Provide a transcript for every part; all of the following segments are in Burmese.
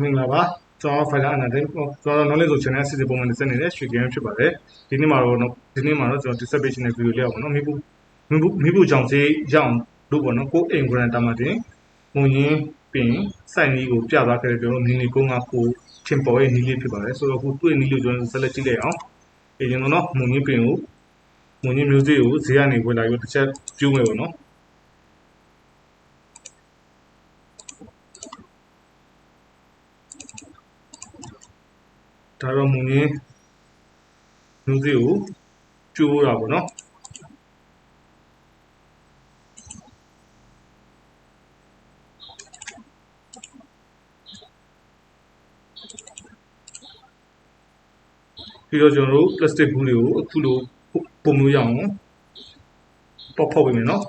မင်္ဂလာပါကျွန်တော်ဖိုင်လာအနာတင်ကျွန်တော် knowledge ဆို channel အစီအစဉ်ပုံမှန်တင်ဆက်နေတဲ့ရွှေကင်းဖြစ်ပါတယ်ဒီနေ့မှာတော့ဒီနေ့မှာတော့ကျွန်တော် dissertation နဲ့ video လေးအောင်ပေါ့နော်မိဖို့မိဖို့မိဖို့ကြောင့်စေးရအောင်လို့ပေါ့နော်ကိုအိမ်ဂရန်တာမှာတင်မုံရင်းပင်စိုက်နီးကိုပြသွားခဲ့တယ်ကျွန်တော်မီနီကုန်းကကိုထင်ပေါ်ရဲ့နီးလေးဖြစ်ပါတယ်ဆိုတော့ခုတွေ့နီးလို့ကျွန်တော်ဆက်လက်ကြည့်လိုက်အောင်အေးကျွန်တော်နော်မုံရင်းပင်ကိုမုံရင်းမျိုးစေ့ကိုဈေးကနေဝင်လာပြီးတစ်ချက်ကျိုးမယ်ပေါ့နော် ဒါတော့မူရင်းမျိုးစေ့ကိုကျိုးတာပေါ့နော်ပြီးတော့ကျွန်တော်တို့ plastic ဘူးတွေကိုအခုလိုပုံမျိုးရအောင်ပေါက်ဖောက်ပေးမယ်နော်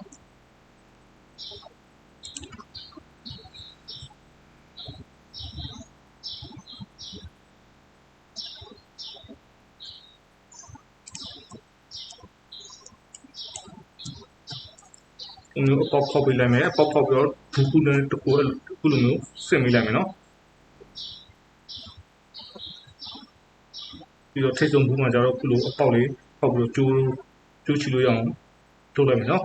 ပုံမျိုးပေါက်ဖောက်ပေးလိုက်မယ်ပေါက်ဖောက်ပြီးတော့ဘူးခုနဲ့တကူအခုလိုမျိုးဆင်ပေးလိုက်မယ်နော်ပြီးတော့ထိတ်ဆုံးဘူးမှာကျတော့ခုလိုအပေါက်လေးပေါက်ပြီးတော့ကျိုးကျိုးချီလို့ရအောင်ထုတ်လိုက်မယ်နော်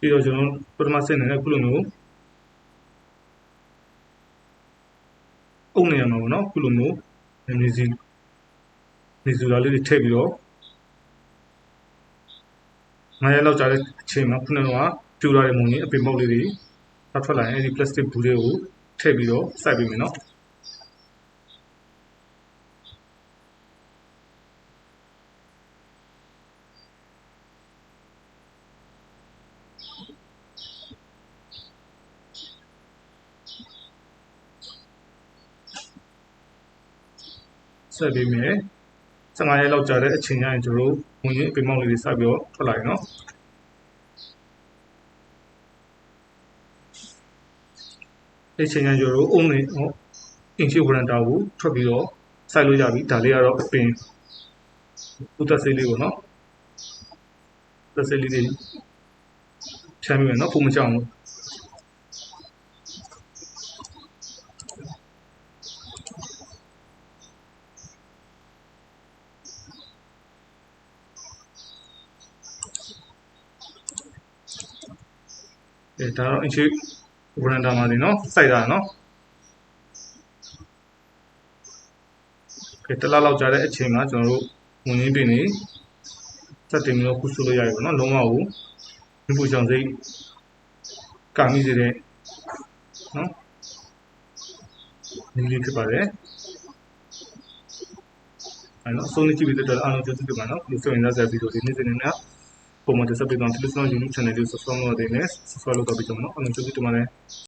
ပြီးတော့ကျွန်တော်ပထမဆင့်နေတဲ့ခုလိုမျိုးအုပ်နေရမှာပေါ့နော်ခုလိုမျိုးနေစီနေစုလာလေးတွေထည့်ပြီးတော့ငါးရက်လောက်ကြာတဲ့အချိန်မှာခုနကပြူလာတဲ့မုံကြီးအပင်ပေါက်လေးတွေထွက်ထွက်လာရင်အဲဒီ plastic ဘူးတွေကိုထည့်ပြီးတော့စိုက်ပေးမယ်နော် ဆက်ပေးမယ်15ရက်လောက်ကြာတဲ့အချိန်ကျရင်ကျွန်တော်တို့မုံကြီးအပင်ပေါက်လေးတွေစိုက်ပြီးတော့ထွက်လာရင်နော်ဒီချိန်ကျကျွန်တော်တို့အုံးနေဟောအင်ချီဝရန်တာကိုထွက်ပြီးတော့စိုက်လို့ရပြီဒါလေးကတော့အပင်ဥသက်ဆေးလေးပေါ့နော်သက်ဆေးလေးတွေဖြန်းပြီးမယ်နော်ပုံမကြောက်ဘူး အဲဒါတော့အင်ချီဝရန်တာမှာနေနော်စိုက်တာနော်ကဲတလားလောက်ကြာတဲ့အချိန်မှာကျွန်တော်တို့ဝင်ရင်းပင်နေစက်တင်ပြီးတော့ခုဆုလို့ရပြီပေါ့နော်လုံးဝကိုမြပူချောင်စိတ်ကာမိစေတဲ့နော်ဒီလေးဖြစ်ပါတယ်အဲ့တော့ဆုံးနေကြည့်ပြီးတော့အားလုံးကျေးဇူးတင်ပါနော်ဒီဆိုရင်လည်းဆက်ဗီဒီယိုဒီနေ့စနေနေ့ ပုံမှန်တက်ဆက်